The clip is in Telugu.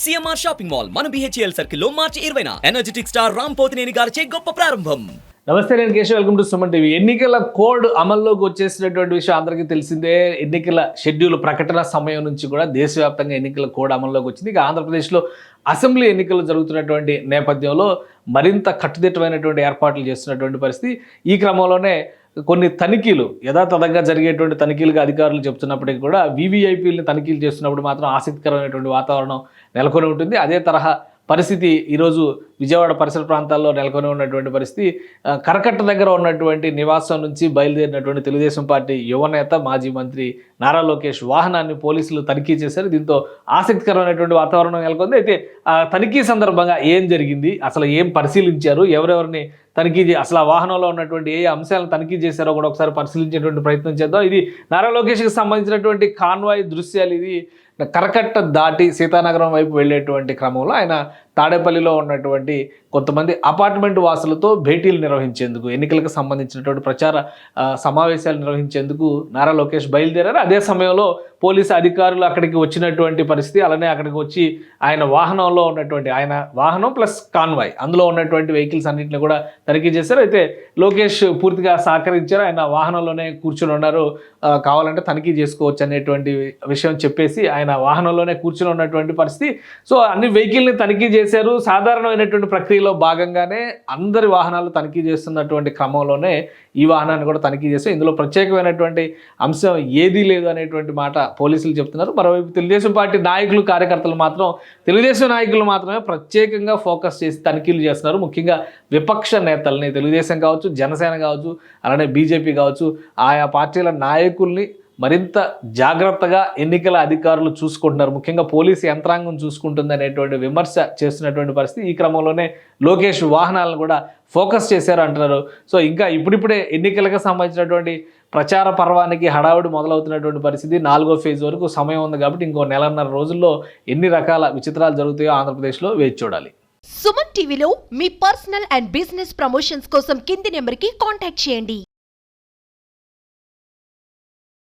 సిఎంఆర్ షాపింగ్ మాల్ మన బిహెచ్ఎల్ సర్కిల్లో మార్చి ఇరవైన. ఎనర్జెటిక్ స్టార్ రామ్ పోతినేని గారిచే గొప్ప ప్రారంభం. నమస్తే నేను Keshav. Welcome to Suman TV. ఎన్నికల కోడ్ అమల్లోకి వచ్చేసినటువంటి విషయం అందరికీ తెలిసిందే. ఎన్నికల షెడ్యూల్ ప్రకటన సమయం నుంచి కూడా దేశవ్యాప్తంగా ఎన్నికల కోడ్ అమల్లోకి వచ్చింది. ఇక ఆంధ్రప్రదేశ్లో అసెంబ్లీ ఎన్నికలు జరుగుతున్నటువంటి నేపథ్యంలో మరింత కట్టుదిట్టమైనటువంటి ఏర్పాట్లు చేస్తున్నటువంటి పరిస్థితి. ఈ క్రమంలోనే కొన్ని తనిఖీలు యథాతథంగా జరిగేటువంటి తనిఖీలుగా అధికారులు చెప్తున్నప్పటికీ కూడా వీవీఐపీలను తనిఖీలు చేస్తున్నప్పుడు మాత్రం ఆసక్తికరమైనటువంటి వాతావరణం నెలకొని ఉంటుంది. అదే తరహా పరిస్థితి ఈరోజు విజయవాడ పరిసర ప్రాంతాల్లో నెలకొని ఉన్నటువంటి పరిస్థితి. కరకట్ట దగ్గర ఉన్నటువంటి నివాసం నుంచి బయలుదేరినటువంటి తెలుగుదేశం పార్టీ యువనేత మాజీ మంత్రి నారా లోకేష్ వాహనాన్ని పోలీసులు తనిఖీ చేశారు. దీంతో ఆసక్తికరమైనటువంటి వాతావరణం నెలకొంది. అయితే తనిఖీ సందర్భంగా ఏం జరిగింది? అసలు ఏం పరిశీలించారు? ఎవరెవరిని తనిఖీ అసలు ఆ వాహనంలో ఉన్నటువంటి ఏ అంశాలను తనిఖీ చేశారో కూడా ఒకసారి పరిశీలించేటువంటి ప్రయత్నం చేద్దాం. ఇది నారా లోకేష్కి సంబంధించినటువంటి కాన్వాయ్ దృశ్యాలు ఇది. కరకట్ట దాటి సీతానగరం వైపు వెళ్ళేటువంటి క్రమంలో ఆయన తాడేపల్లిలో ఉన్నటువంటి కొంతమంది అపార్ట్మెంట్ వాసులతో భేటీలు నిర్వహించేందుకు ఎన్నికలకు సంబంధించినటువంటి ప్రచార సమావేశాలు నిర్వహించేందుకు నారా లోకేష్ బయలుదేరారు. అదే సమయంలో పోలీసు అధికారులు అక్కడికి వచ్చినటువంటి పరిస్థితి అలానే అక్కడికి వచ్చి ఆయన వాహనంలో ఉన్నటువంటి ఆయన వాహనం ప్లస్ కాన్వాయ్ అందులో ఉన్నటువంటి వెహికల్స్ అన్నింటిని కూడా తనిఖీ చేశారు. అయితే లోకేష్ పూర్తిగా సహకరించారు. ఆయన వాహనంలోనే కూర్చుని ఉన్నారు. కావాలంటే తనిఖీ చేసుకోవచ్చు అనేటువంటి విషయం చెప్పేసి ఆయన ఆయన వాహనంలోనే కూర్చుని ఉన్నటువంటి పరిస్థితి. సో అన్ని వెహికల్ని తనిఖీ చేశారు. సాధారణమైనటువంటి ప్రక్రియలో భాగంగానే అందరి వాహనాలు తనిఖీ చేస్తున్నటువంటి క్రమంలోనే ఈ వాహనాన్ని కూడా తనిఖీ చేశారు. ఇందులో ప్రత్యేకమైనటువంటి అంశం ఏదీ లేదు అనేటువంటి మాట పోలీసులు చెప్తున్నారు. మరోవైపు తెలుగుదేశం పార్టీ నాయకులు కార్యకర్తలు మాత్రం తెలుగుదేశం నాయకులు మాత్రమే ప్రత్యేకంగా ఫోకస్ చేసి తనిఖీలు చేస్తున్నారు. ముఖ్యంగా విపక్ష నేతల్ని తెలుగుదేశం కావచ్చు జనసేన కావచ్చు అలానే బీజేపీ కావచ్చు ఆయా పార్టీల నాయకుల్ని మరింత జాగ్రత్తగా ఎన్నికల అధికారులు చూసుకుంటున్నారు. ముఖ్యంగా పోలీసు యంత్రాంగం చూసుకుంటుంది అనేటువంటి విమర్శ చేస్తున్నటువంటి పరిస్థితి ఈ క్రమంలోనే లోకేష్ వాహనాలను కూడా ఫోకస్ చేశారు అంటున్నారు. సో ఇంకా ఇప్పుడిప్పుడే ఎన్నికలకు సంబంధించినటువంటి ప్రచార పర్వానికి హడావుడి మొదలవుతున్నటువంటి పరిస్థితి. నాలుగో ఫేజ్ వరకు సమయం ఉంది కాబట్టి ఇంకో నెలన్నర రోజుల్లో ఎన్ని రకాల విచిత్రాలు జరుగుతాయో ఆంధ్రప్రదేశ్లో వేచి చూడాలి. సుమన్ టీవీలో మీ పర్సనల్ అండ్ బిజినెస్ ప్రమోషన్స్ కోసం కింది నెంబర్కి కాంటాక్ట్ చేయండి.